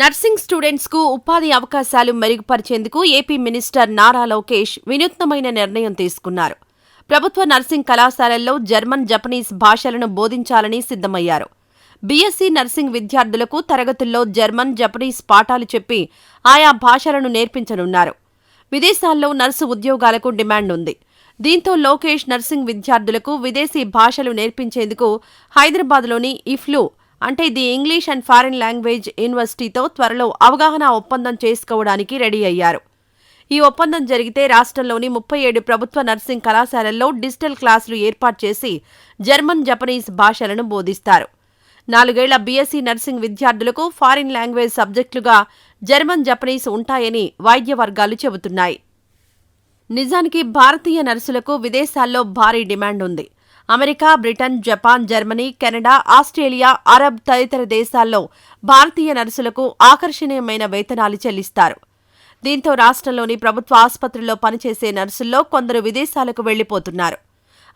Nursing స్టూడెంట్స్కు ఉపాధి అవకాశాలు మెరుగుపరిచేందుకు ఏపీ మినిస్టర్ నారా లోకేష్ వినూత్నమైన నిర్ణయం తీసుకున్నారు. ప్రభుత్వ నర్సింగ్ కళాశాలల్లో జర్మన్ జపనీస్ భాషలను బోధించాలని సిద్ధమయ్యారు. బీఎస్సీ నర్సింగ్ విద్యార్థులకు తరగతుల్లో జర్మన్ జపనీస్ పాఠాలు చెప్పి ఆయా భాషలను నేర్పించనున్నారు. విదేశాల్లో నర్సు ఉద్యోగాలకు డిమాండ్ ఉంది. దీంతో లోకేష్ నర్సింగ్ విద్యార్థులకు విదేశీ భాషలు నేర్పించేందుకు హైదరాబాద్లోని ఇఫ్లు అంటే the English and foreign language యూనివర్సిటీతో త్వరలో అవగాహన ఒప్పందం చేసుకోవడానికి రెడీ అయ్యారు. ఈ ఒప్పందం జరిగితే రాష్ట్రంలోని ముప్పై ఏడు ప్రభుత్వ నర్సింగ్ కళాశాలల్లో డిజిటల్ క్లాసులు ఏర్పాటు చేసి జర్మన్ జపనీస్ భాషలను బోధిస్తారు. నాలుగేళ్ళ బీఎస్సీ నర్సింగ్ విద్యార్థులకు ఫారిన్ లాంగ్వేజ్ సబ్జెక్టులుగా జర్మన్ జపనీస్ ఉంటాయని వైద్య వర్గాలు చెబుతున్నాయి. నిజానికి భారతీయ నర్సులకు విదేశాల్లో భారీ డిమాండ్ ఉంది. America Britain Japan Germany Canada Australia Arab తదితర దేశాల్లో భారతీయ నర్సులకు ఆకర్షణీయమైన వేతనాలు చెల్లిస్తారు. దీంతో రాష్ట్రంలోని ప్రభుత్వ ఆసుపత్రుల్లో పనిచేసే నర్సుల్లో కొందరు విదేశాలకు వెళ్ళిపోతున్నారు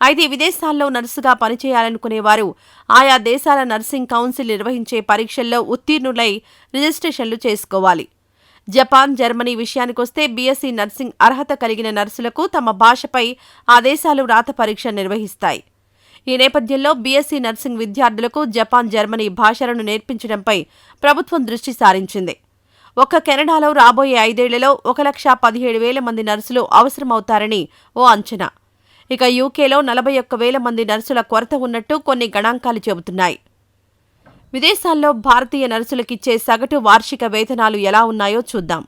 అయితే విదేశాల్లో నర్సుగా పనిచేయాలనుకునేవారు ఆయా దేశాల నర్సింగ్ కౌన్సిల్ నిర్వహించే పరీక్షల్లో ఉత్తీర్ణులై రిజిస్ట్రేషన్లు చేసుకోవాలి. జపాన్ జర్మనీ విషయానికొస్తే బీఎస్సీ నర్సింగ్ అర్హత కలిగిన నర్సులకు తమ భాషపై ఆ దేశాలు రాత పరీక్ష నిర్వహిస్తాయి. ఈ నేపథ్యంలో బీఎస్సీ నర్సింగ్ విద్యార్థులకు జపాన్ జర్మనీ భాషలను నేర్పించడంపై ప్రభుత్వం దృష్టి సారించింది. ఒక్క కెనడాలో రాబోయే ఐదేళ్ళలో ఒక లక్ష పదిహేడు వేల మంది నర్సులు అవసరమవుతారని ఓ అంచనా. ఇక యూకేలో నలభై ఒక్క వేల మంది నర్సుల కొరత ఉన్నట్టు కొన్ని గణాంకాలు చెబుతున్నాయి. విదేశాల్లో భారతీయ నర్సులకిచ్చే సగటు వార్షిక వేతనాలు ఎలా ఉన్నాయో చూద్దాం.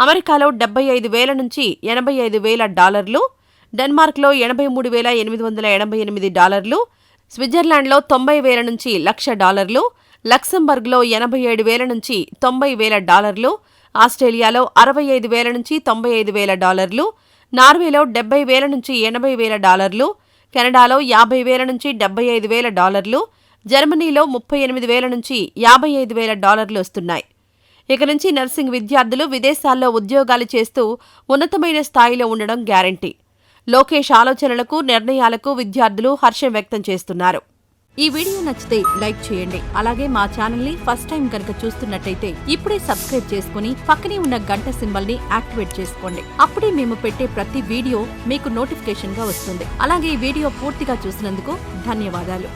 అమెరికాలో డెబ్బై ఐదు వేల నుంచి ఎనభై ఐదు వేల డాలర్లు డెన్మార్క్లో ఎనభై మూడు వేల ఎనిమిది వందల ఎనభై ఎనిమిది డాలర్లు స్విట్జర్లాండ్లో తొంభై వేల నుంచి లక్ష డాలర్లు లక్సెంబర్గ్లో ఎనభై ఏడు వేల నుంచి తొంభై వేల డాలర్లు ఆస్ట్రేలియాలో అరవై ఐదు వేల నుంచి తొంభై ఐదు వేల డాలర్లు నార్వేలో డెబ్బై వేల నుంచి ఎనభై వేల డాలర్లు కెనడాలో యాభై వేల నుంచి డెబ్బై ఐదు వేల డాలర్లు జర్మనీలో ముప్పై ఎనిమిది వేల నుంచి యాభై ఐదు వేల డాలర్లు వస్తున్నాయి. ఇక నుంచి నర్సింగ్ విద్యార్థులు విదేశాల్లో ఉద్యోగాలు చేస్తూ ఉన్నతమైన స్థాయిలో ఉండడం గ్యారంటీ. లోకేష్ ఆలోచనలకు నిర్ణయాలకు విద్యార్థులు హర్షం వ్యక్తం చేస్తున్నారు. ఈ వీడియో నచ్చితే లైక్ చేయండి. అలాగే మా ఛానల్ని ఫస్ట్ టైం కనుక చూస్తున్నట్టయితే ఇప్పుడే సబ్స్క్రైబ్ చేసుకుని పక్కనే ఉన్న గంట సింబల్ని యాక్టివేట్ చేసుకోండి. అప్పుడే మేము పెట్టే ప్రతి వీడియో మీకు నోటిఫికేషన్గా వస్తుంది. అలాగే ఈ వీడియో పూర్తిగా చూసినందుకు ధన్యవాదాలు.